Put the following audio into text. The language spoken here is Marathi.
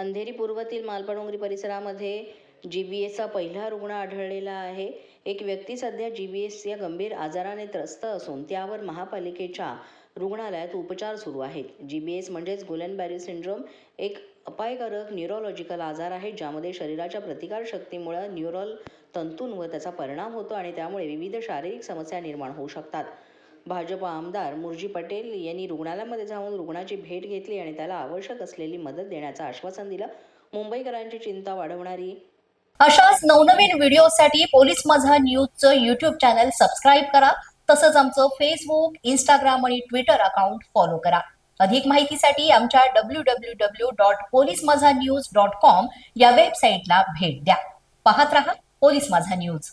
अंधेरी पूर्वतील मालपाडोंगरी परिसरामध्ये जी बी एसचा पहिला रुग्ण आढळलेला आहे. एक व्यक्ती सध्या जी बी एस या गंभीर आजाराने त्रस्त असून त्यावर महापालिकेच्या रुग्णालयात उपचार सुरू आहेत. जी बी एस म्हणजेच गुलेन बॅरी सिंड्रोम एक अपायकारक न्यूरोलॉजिकल आजार आहे ज्यामध्ये शरीराच्या प्रतिकारशक्तीमुळं न्यूरल तंतूंवर त्याचा परिणाम होतो आणि त्यामुळे विविध शारीरिक समस्या निर्माण होऊ शकतात. भाजप आमदार मुरजी पटेल यांनी रुग्णालयामध्ये जाऊन रुग्णाची भेट घेतली आणि त्याला आवश्यक असलेली मदत देण्याचं आश्वासन दिलं. मुंबईकरांची चिंता वाढवणारी. अशाच नवनवीन व्हिडिओसाठी पोलीस माझा न्यूजचं युट्यूब चॅनल सबस्क्राईब करा. तसंच आमचं फेसबुक इंस्टाग्राम आणि ट्विटर अकाउंट फॉलो करा. अधिक माहितीसाठी आमच्या W W W dot police Majha news dot com या वेबसाईटला भेट द्या. पाहत रहा पोलीस माझा न्यूज.